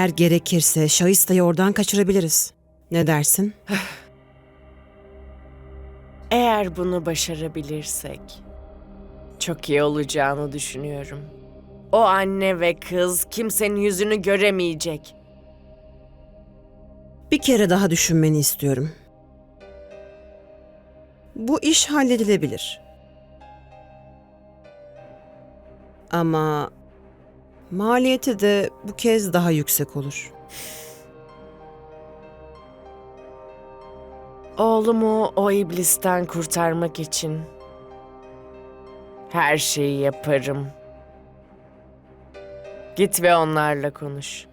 Eğer gerekirse Şahista'yı oradan kaçırabiliriz. Ne dersin? Eğer bunu başarabilirsek çok iyi olacağını düşünüyorum. O anne ve kız kimsenin yüzünü göremeyecek. Bir kere daha düşünmeni istiyorum. Bu iş halledilebilir. Ama maliyeti de bu kez daha yüksek olur. Oğlumu o iblisten kurtarmak için her şeyi yaparım. Git ve onlarla konuş.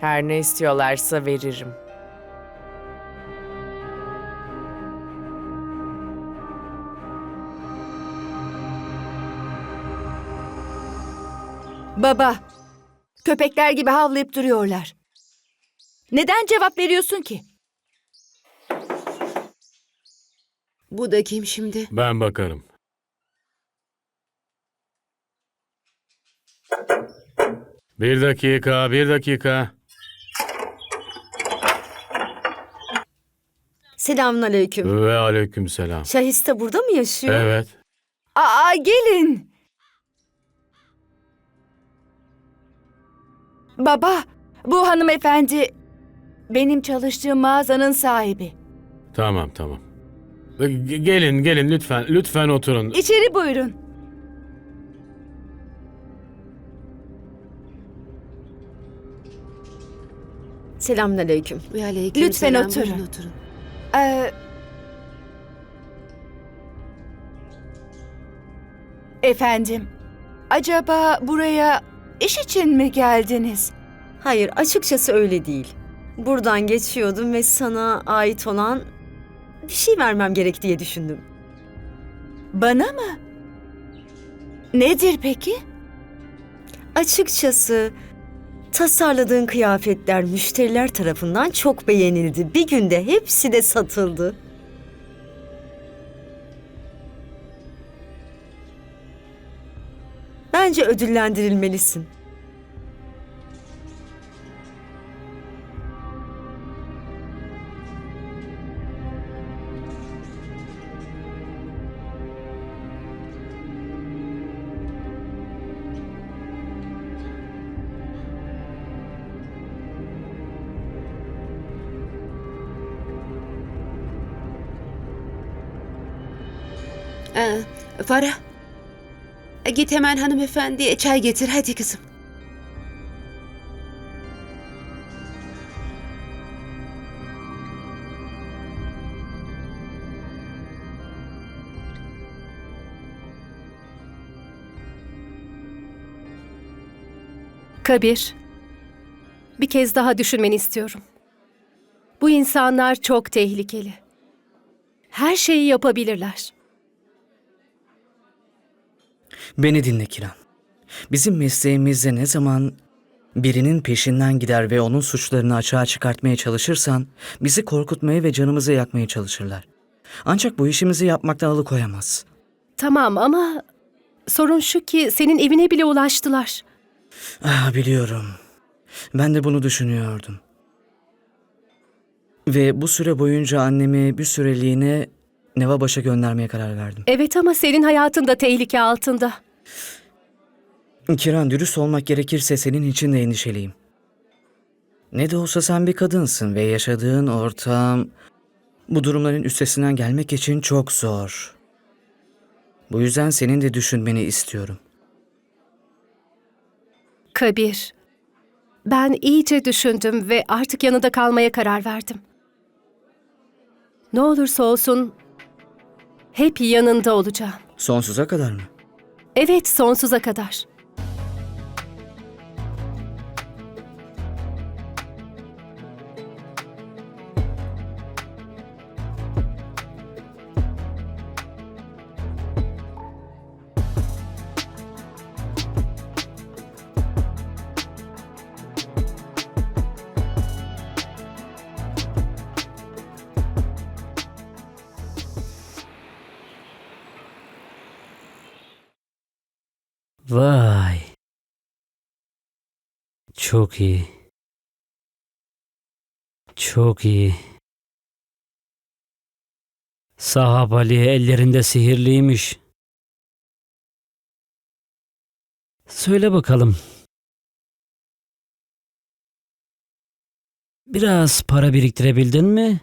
Her ne istiyorlarsa veririm. Baba, köpekler gibi havlayıp duruyorlar. Neden cevap veriyorsun ki? Bu da kim şimdi? Ben bakarım. Bir dakika, bir dakika. Selamünaleyküm. Ve aleykümselam. Şahiste burada mı yaşıyor? Evet. Aa, gelin. Baba, bu hanımefendi benim çalıştığım mağazanın sahibi. Tamam, tamam. Ge- Gelin, gelin lütfen, lütfen oturun. İçeri buyurun. Selamünaleyküm. Ve aleyküm Lütfen selam. oturun. Buyurun oturun. Ee, efendim, acaba buraya iş için mi geldiniz? Hayır, açıkçası öyle değil. Buradan geçiyordum ve sana ait olan bir şey vermem gerek diye düşündüm. Bana mı? Nedir peki? Açıkçası tasarladığın kıyafetler müşteriler tarafından çok beğenildi. Bir günde hepsi de satıldı. Bence ödüllendirilmelisin. Ee, Farah. E, Git hemen hanımefendiye çay getir hadi kızım. Kabir, bir kez daha düşünmeni istiyorum. Bu insanlar çok tehlikeli. Her şeyi yapabilirler. Beni dinle Kiran. Bizim mesleğimizde ne zaman birinin peşinden gider ve onun suçlarını açığa çıkartmaya çalışırsan bizi korkutmaya ve canımızı yakmaya çalışırlar. Ancak bu işimizi yapmaktan alıkoyamaz. Tamam ama sorun şu ki senin evine bile ulaştılar. Ah biliyorum. Ben de bunu düşünüyordum. Ve bu süre boyunca annemi bir süreliğine Nevabaş'a göndermeye karar verdim. Evet ama senin hayatın da tehlike altında. Kiran dürüst olmak gerekirse senin için de endişeliyim. Ne de olsa sen bir kadınsın ve yaşadığın ortam bu durumların üstesinden gelmek için çok zor. Bu yüzden senin de düşünmeni istiyorum. Kabir, ben iyice düşündüm ve artık yanında kalmaya karar verdim. Ne olursa olsun hep yanında olacağım. Sonsuza kadar mı? Evet, sonsuza kadar. Vay. Çok iyi. Çok iyi. Sahab Ali ellerinde sihirliymiş. Söyle bakalım. Biraz para biriktirebildin mi?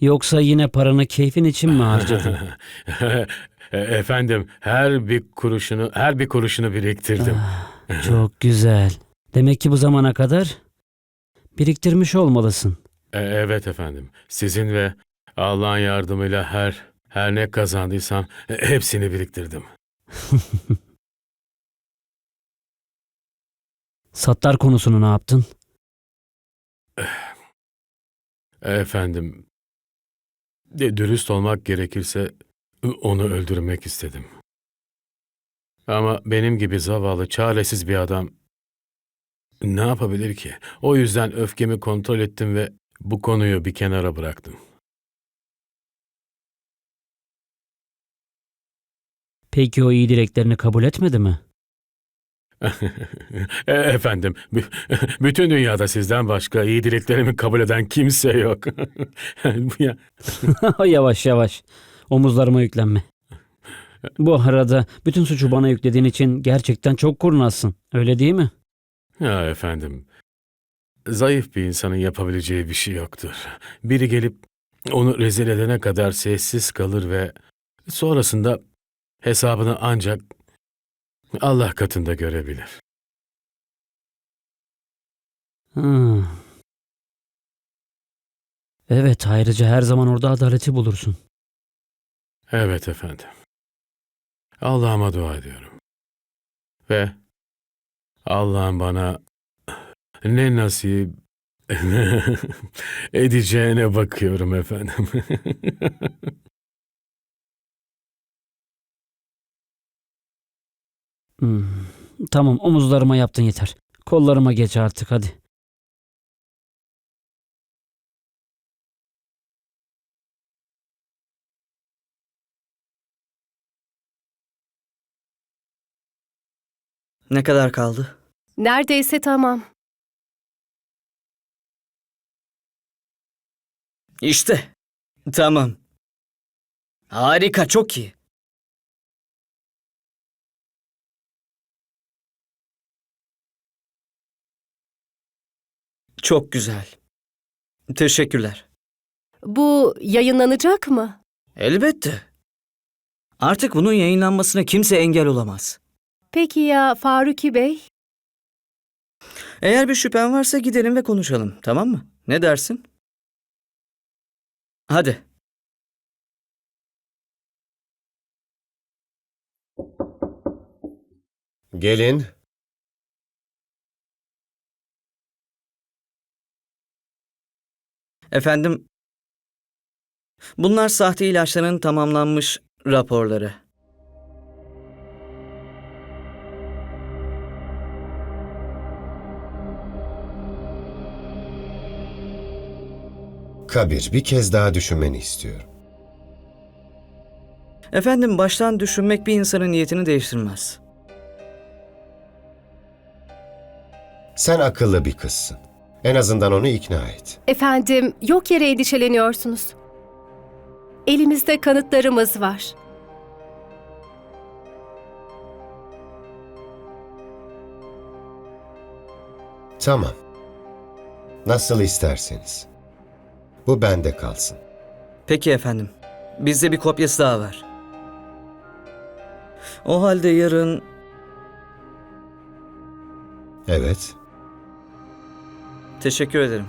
Yoksa yine paranı keyfin için mi harcadın? E, Efendim, her bir kuruşunu, her bir kuruşunu biriktirdim. Ah, Çok güzel. Demek ki bu zamana kadar biriktirmiş olmalısın. E, evet efendim. Sizin ve Allah'ın yardımıyla her her ne kazandıysam e, hepsini biriktirdim. Sattar konusunu ne yaptın? Efendim, de- dürüst olmak gerekirse onu öldürmek istedim. Ama benim gibi zavallı, çaresiz bir adam ne yapabilir ki? O yüzden öfkemi kontrol ettim ve bu konuyu bir kenara bıraktım. Peki o iyi dileklerini kabul etmedi mi? E, Efendim, bü- bütün dünyada sizden başka iyi dileklerimi kabul eden kimse yok. Bu ya- yavaş yavaş. Omuzlarıma yüklenme. Bu arada bütün suçu bana yüklediğin için gerçekten çok kurnazsın. Öyle değil mi? ya efendim, zayıf bir insanın yapabileceği bir şey yoktur. Biri gelip onu rezil edene kadar sessiz kalır ve sonrasında hesabını ancak Allah katında görebilir. Hmm. Evet ayrıca her zaman orada adaleti bulursun. Evet efendim. Allah'ıma dua ediyorum. Ve Allah'ın bana ne nasip edeceğine bakıyorum efendim. Hmm. Tamam omuzlarıma yaptın yeter. Kollarıma geç artık hadi. Ne kadar kaldı? Neredeyse tamam. İşte. Tamam. Harika, çok iyi. Çok güzel. Teşekkürler. Bu yayınlanacak mı? Elbette. Artık bunun yayınlanmasına kimse engel olamaz. Peki ya Faruki Bey? Eğer bir şüphen varsa gidelim ve konuşalım, tamam mı? Ne dersin? Hadi. Gelin. Efendim, bunlar sahte ilaçların tamamlanmış raporları. Kabir bir kez daha düşünmeni istiyorum. Efendim, baştan düşünmek bir insanın niyetini değiştirmez. Sen akıllı bir kızsın. En azından onu ikna et. Efendim yok yere endişeleniyorsunuz. Elimizde kanıtlarımız var. Tamam. Nasıl isterseniz. Bu bende kalsın. Peki efendim. Bizde bir kopyası daha var. O halde yarın Evet. teşekkür ederim.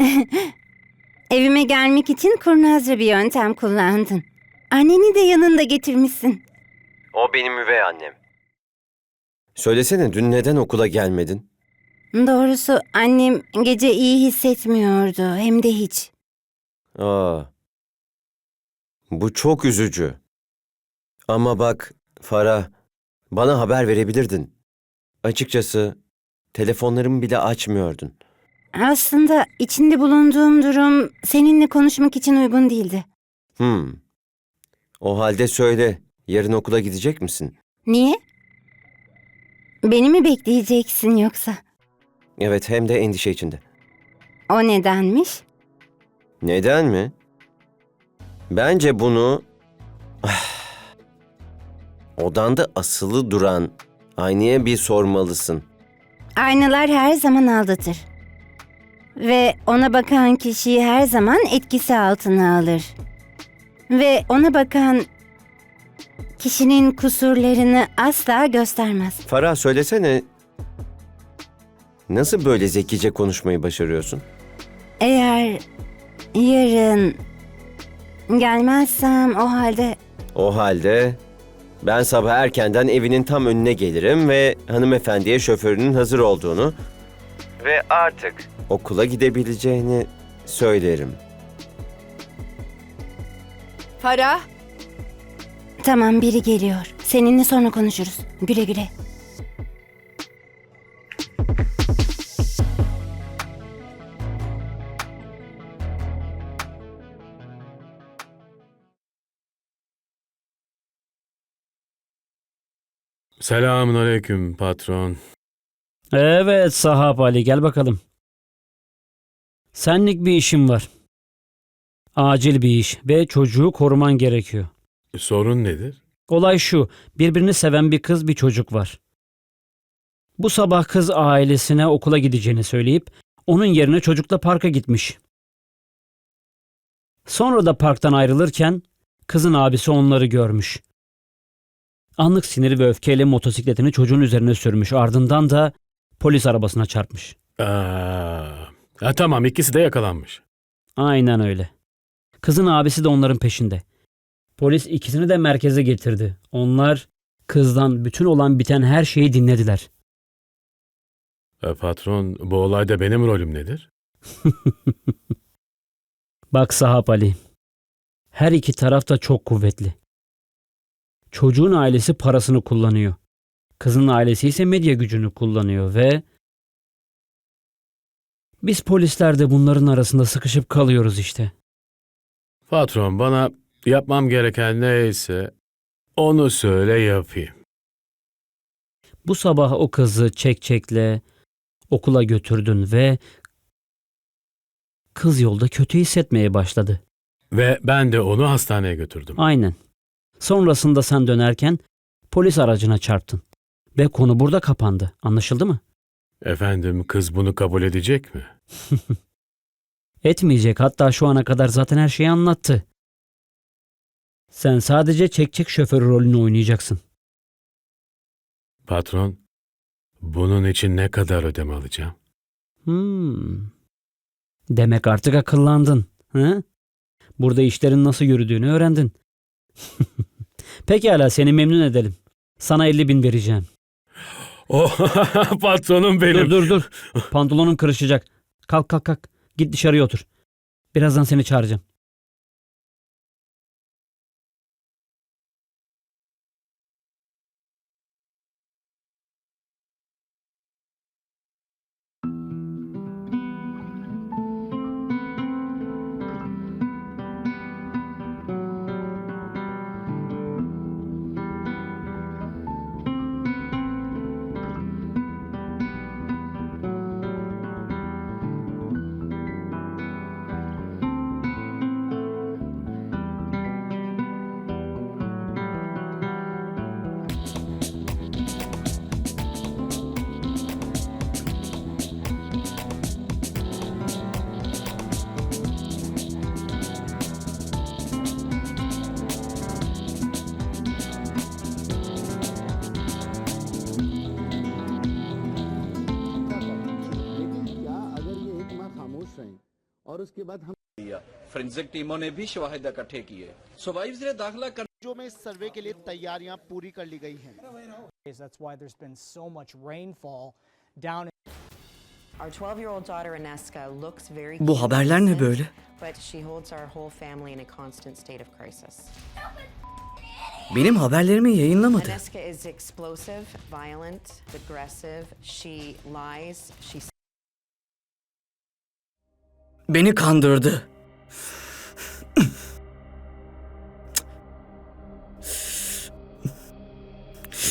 Evime gelmek için kurnazca bir yöntem kullandın. Anneni de yanında getirmişsin. O benim üvey annem. Söylesene dün neden okula gelmedin? Doğrusu annem gece iyi hissetmiyordu hem de hiç. Aa. Bu çok üzücü. Ama bak Farah, bana haber verebilirdin. Açıkçası telefonlarımı bile açmıyordun. Aslında içinde bulunduğum durum seninle konuşmak için uygun değildi. Hmm. O halde söyle, yarın okula gidecek misin? Niye? Beni mi bekleyeceksin yoksa? Evet, hem de endişe içinde. O nedenmiş? Neden mi? Bence bunu Ah. odanda asılı duran aynaya bir sormalısın. Aynalar her zaman aldatır. Ve ona bakan kişiyi her zaman etkisi altına alır. Ve ona bakan kişinin kusurlarını asla göstermez. Farah söylesene. Nasıl böyle zekice konuşmayı başarıyorsun? Eğer yarın gelmezsem o halde O halde ben sabah erkenden evinin tam önüne gelirim ve hanımefendiye şoförünün hazır olduğunu ve artık okula gidebileceğini söylerim. Farah, tamam biri geliyor. Seninle sonra konuşuruz. Güle güle. Selamun aleyküm patron. Evet Sahap Ali gel bakalım. Senlik bir işim var. Acil bir iş ve çocuğu koruman gerekiyor. Sorun nedir? Olay şu, birbirini seven bir kız bir çocuk var. Bu sabah kız ailesine okula gideceğini söyleyip onun yerine çocukla parka gitmiş. Sonra da parktan ayrılırken kızın abisi onları görmüş. Anlık siniri ve öfkeyle motosikletini çocuğun üzerine sürmüş. Ardından da polis arabasına çarpmış. Aa, ha, tamam ikisi de yakalanmış. Aynen öyle. Kızın abisi de onların peşinde. Polis ikisini de merkeze getirdi. Onlar kızdan bütün olan biten her şeyi dinlediler. E, patron bu olayda benim rolüm nedir? Bak Sahap Ali. Her iki taraf da çok kuvvetli. Çocuğun ailesi parasını kullanıyor. Kızın ailesi ise medya gücünü kullanıyor ve biz polisler de bunların arasında sıkışıp kalıyoruz işte. Patron bana yapmam gereken neyse onu söyle yapayım. Bu sabah o kızı çek-çekle okula götürdün ve kız yolda kötü hissetmeye başladı. Ve ben de onu hastaneye götürdüm. Aynen. Sonrasında sen dönerken polis aracına çarptın. Ve konu burada kapandı. Anlaşıldı mı? Efendim kız bunu kabul edecek mi? Etmeyecek. Hatta şu ana kadar zaten her şeyi anlattı. Sen sadece çek-çek şoförü rolünü oynayacaksın. Patron bunun için ne kadar ödeme alacağım? Hmm. Demek artık akıllandın. Hı? Burada işlerin nasıl yürüdüğünü öğrendin. Pekala seni memnun edelim. Sana 50 bin vereceğim. Oh patronum benim. Dur dur dur. Pantolonun kırışacak. Kalk kalk kalk. Git dışarıya otur. Birazdan seni çağıracağım. उसके बाद हम लिया फ्रेंसिक टीमों ने भी शवाहिद इकट्ठे किए। सूबाई वजी दाखिला कर जो में सर्वे के लिए तैयारियाँ पूरी कर ली गई हैं। Bu haberler ne böyle? Benim haberlerimi yayınlamadı. Beni kandırdı.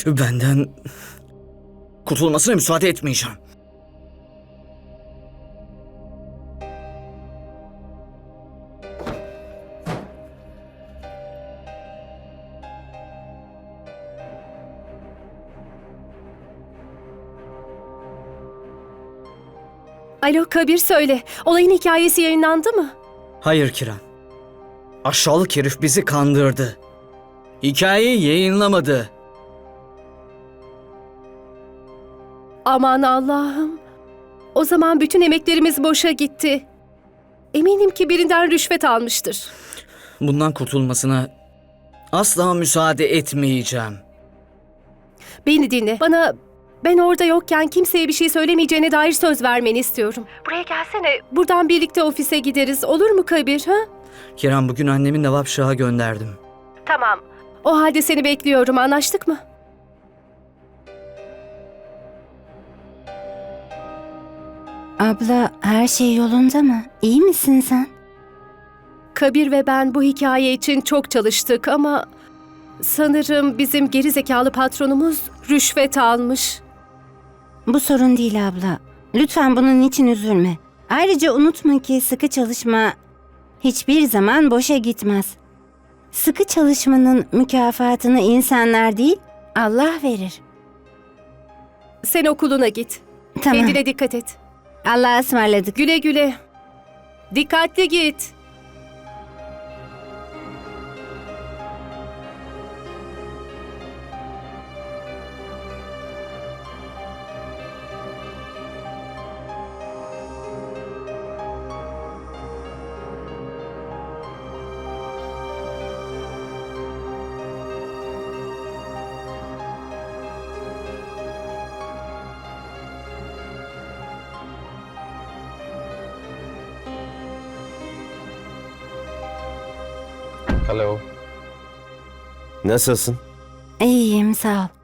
Benden kurtulmasına müsaade etmeyeceğim. Alo Kabir söyle. Olayın hikayesi yayınlandı mı? Hayır Kiran. Aşağılık herif bizi kandırdı. Hikayeyi yayınlamadı. Aman Allah'ım. O zaman bütün emeklerimiz boşa gitti. Eminim ki birinden rüşvet almıştır. Bundan kurtulmasına asla müsaade etmeyeceğim. Beni dinle. Bana ben orada yokken kimseye bir şey söylemeyeceğine dair söz vermeni istiyorum. Buraya gelsene. Buradan birlikte ofise gideriz. Olur mu Kabir ha? Kiran bugün annemi Nevap Şah'a gönderdim. Tamam. O halde seni bekliyorum. Anlaştık mı? Abla her şey yolunda mı? İyi misin sen? Kabir ve ben bu hikaye için çok çalıştık ama sanırım bizim geri zekalı patronumuz rüşvet almış. Bu sorun değil abla. Lütfen bunun için üzülme. Ayrıca unutma ki sıkı çalışma hiçbir zaman boşa gitmez. Sıkı çalışmanın mükafatını insanlar değil, Allah verir. Sen okuluna git. Tamam. Kendine dikkat et. Allah'a ısmarladık. Güle güle. Dikkatli git. Nasılsın? İyiyim sağ ol.